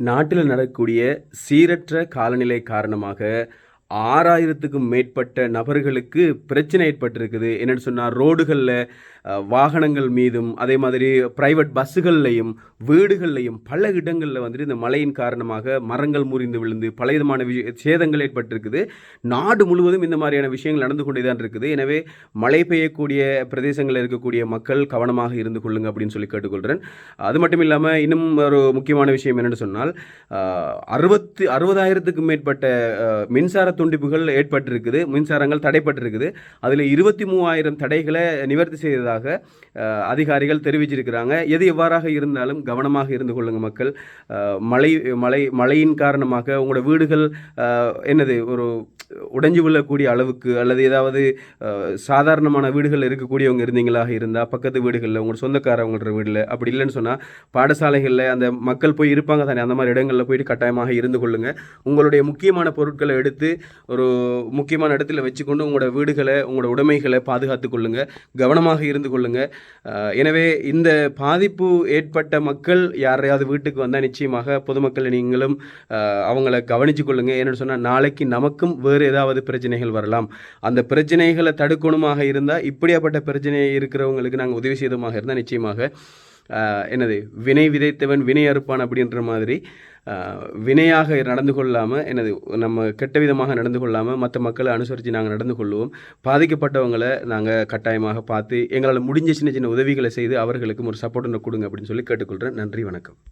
நாட்டில் நடக்கக்கூடிய சீரற்ற காலநிலை காரணமாக ஆறாயிரத்துக்கும் மேற்பட்ட நபர்களுக்கு பிரச்சனை ஏற்பட்டிருக்குது. என்னென்னு சொன்னால் ரோடுகளில் வாகனங்கள் மீதும் அதே மாதிரி ப்ரைவேட் பஸ்ஸுகள்லையும் வீடுகள்லையும் பல இடங்களில் வந்துட்டு இந்த மழையின் காரணமாக மரங்கள் முறிந்து விழுந்து பல விதமான விஷய சேதங்கள் ஏற்பட்டிருக்குது. நாடு முழுவதும் இந்த மாதிரியான விஷயங்கள் நடந்து கொண்டே தான் இருக்குது. எனவே மழை பெய்யக்கூடிய பிரதேசங்களில் இருக்கக்கூடிய மக்கள் கவனமாக இருந்து கொள்ளுங்க அப்படின்னு சொல்லி கேட்டுக்கொள்கிறேன் அது மட்டும் இல்லாமல் இன்னும் ஒரு முக்கியமான விஷயம் என்னென்னு சொன்னால் அறுபத்து அறுபதாயிரத்துக்கும் மேற்பட்ட மின்சார துண்டிப்புகள் ஏற்பட்டிருக்குது மின்சாரங்கள் தடைப்பட்டிருக்குது. அதில் இருபத்தி மூவாயிரம் தடைகளை நிவர்த்தி செய்ததாக அதிகாரிகள் தெரிவிச்சிருக்கிறாங்க. எது எவ்வாறாக இருந்தாலும் கவனமாக இருந்து கொள்ளுங்கள் மக்கள். மழை மழை மழையின் காரணமாக உங்களோட வீடுகள் என்னது ஒரு உடைஞ்சு விழக்கூடிய அளவுக்கு அல்லது ஏதாவது சாதாரணமான வீடுகளில் இருக்கக்கூடியவங்க இருந்தீங்களாக இருந்தால் பக்கத்து வீடுகளில் உங்கள் சொந்தக்காரவங்களோட வீட்டில் அப்படி இல்லைன்னு சொன்னால் பாடசாலைகளில் அந்த மக்கள் போய் இருப்பாங்க தானே அந்த மாதிரி இடங்களில் போயிட்டு கட்டாயமாக இருந்து கொள்ளுங்கள் உங்களுடைய முக்கியமான பொருட்களை எடுத்து ஒரு முக்கியமான இடத்துல வச்சுக்கொண்டு உங்களோட வீடுகளை உங்களோட உடைமைகளை பாதுகாத்து கொள்ளுங்கள் கவனமாக இருந்து கொள்ளுங்கள் எனவே இந்த பாதிப்பு ஏற்பட்ட மக்கள் யாரையாவது வீட்டுக்கு வந்தால் நிச்சயமாக பொதுமக்களை நீங்களும் அவங்கள கவனிச்சு கொள்ளுங்கள் என்னென்னு சொன்னால் நாளைக்கு நமக்கும் வேறு ஏதாவது பிரச்சனைகள் வரலாம். அந்த பிரச்சனைகளை தடுக்கணுமாக இருந்தால் இப்படியாப்பட்ட பிரச்சனை இருக்கிறவங்களுக்கு நாங்கள் உதவி செய்தமாக இருந்தால் நிச்சயமாக என்னது வினை விதைத்தவன் வினை அறுப்பான் அப்படின்ற மாதிரி வினையாக நடந்து கொள்ளாமல் என்னது நம்ம கெட்ட விதமாக நடந்து கொள்ளாமல் மற்ற மக்களை அனுசரித்து நாங்கள் நடந்து கொள்வோம். பாதிக்கப்பட்டவங்களை நாங்கள் கட்டாயமாக பார்த்து எங்களால் முடிஞ்ச சின்ன சின்ன உதவிகளை செய்து அவர்களுக்கும் ஒரு சப்போர்ட் கொடுங்க அப்படின்னு சொல்லி கேட்டுக்கொள்கிறேன். நன்றி வணக்கம்.